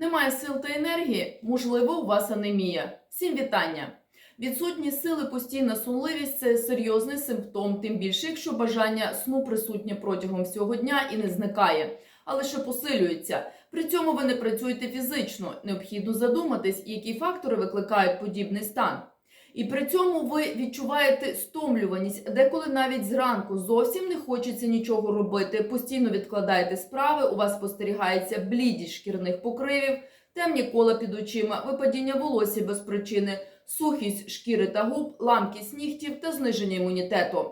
Немає сил та енергії? Можливо, у вас анемія. Всім вітання! Відсутність сили, постійна сонливість це серйозний симптом, тим більше, якщо бажання сну присутнє протягом всього дня і не зникає, а лише посилюється. При цьому ви не працюєте фізично. Необхідно задуматись, які фактори викликають подібний стан. І при цьому ви відчуваєте стомлюваність, деколи навіть зранку зовсім не хочеться нічого робити. Постійно відкладаєте справи, у вас спостерігається блідість шкірних покривів, темні кола під очима, випадіння волосся без причини, сухість шкіри та губ, ламкість нігтів та зниження імунітету.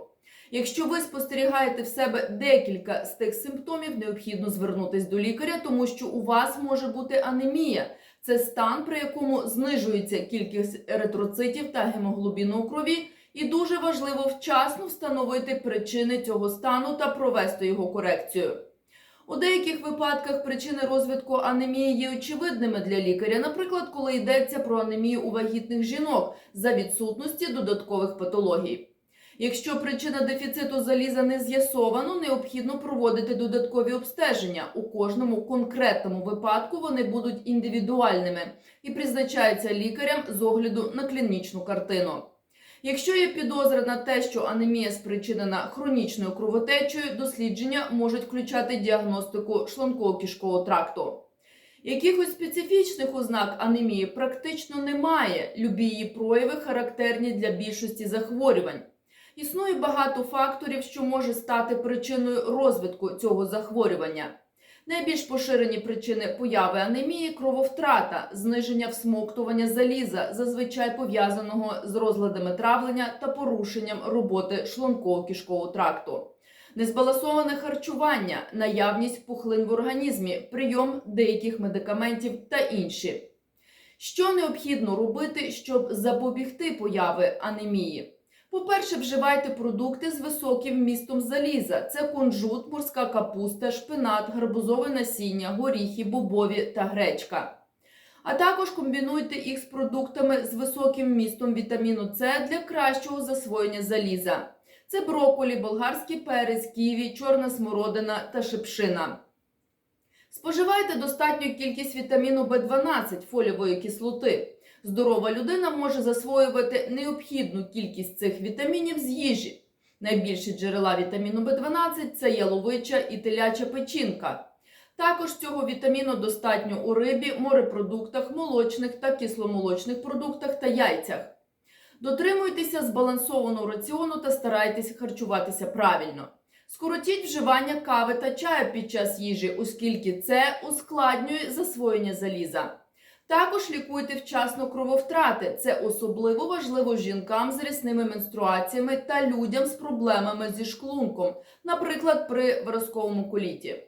Якщо ви спостерігаєте в себе декілька з тих симптомів, необхідно звернутись до лікаря, тому що у вас може бути анемія. Це стан, при якому знижується кількість еритроцитів та гемоглобіну у крові, і дуже важливо вчасно встановити причини цього стану та провести його корекцію. У деяких випадках причини розвитку анемії є очевидними для лікаря, наприклад, коли йдеться про анемію у вагітних жінок за відсутності додаткових патологій. Якщо причина дефіциту заліза не з'ясовано, необхідно проводити додаткові обстеження. У кожному конкретному випадку вони будуть індивідуальними і призначаються лікарям з огляду на клінічну картину. Якщо є підозра на те, що анемія спричинена хронічною кровотечею, дослідження можуть включати діагностику шлунково-кишкового тракту. Якихось специфічних ознак анемії практично немає. Любі її прояви характерні для більшості захворювань. Існує багато факторів, що може стати причиною розвитку цього захворювання. Найбільш поширені причини появи анемії крововтрата, зниження всмоктування заліза, зазвичай пов'язаного з розладами травлення та порушенням роботи шлунково-кишкового тракту. Незбалансоване харчування, наявність пухлин в організмі, прийом деяких медикаментів та інші. Що необхідно робити, щоб запобігти появи анемії? По-перше, вживайте продукти з високим вмістом заліза: це кунжут, морська капуста, шпинат, гарбузове насіння, горіхи, бобові та гречка. А також комбінуйте їх з продуктами з високим вмістом вітаміну С для кращого засвоєння заліза. Це брокколі, болгарський перець, ківі, чорна смородина та шипшина. Споживайте достатню кількість вітаміну В12 фолієвої кислоти. Здорова людина може засвоювати необхідну кількість цих вітамінів з їжі. Найбільші джерела вітаміну В12 це яловича і теляча печінка. Також цього вітаміну достатньо у рибі, морепродуктах, молочних та кисломолочних продуктах та яйцях. Дотримуйтеся збалансованого раціону та старайтеся харчуватися правильно. Скоротіть вживання кави та чаю під час їжі, оскільки це ускладнює засвоєння заліза. Також лікуйте вчасно крововтрати. Це особливо важливо жінкам з рясними менструаціями та людям з проблемами зі шклунком, наприклад, при виразковому коліті.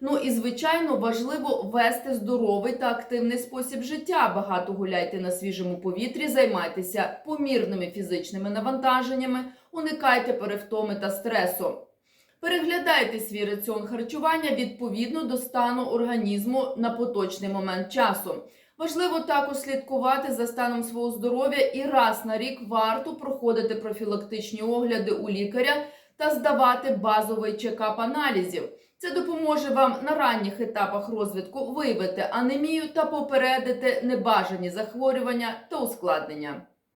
Ну і звичайно важливо вести здоровий та активний спосіб життя. Багато гуляйте на свіжому повітрі, займайтеся помірними фізичними навантаженнями, уникайте перевтоми та стресу. Переглядайте свій раціон харчування відповідно до стану організму на поточний момент часу. Важливо також слідкувати за станом свого здоров'я і раз на рік варто проходити профілактичні огляди у лікаря та здавати базовий чекап аналізів. Це допоможе вам на ранніх етапах розвитку виявити анемію та попередити небажані захворювання та ускладнення.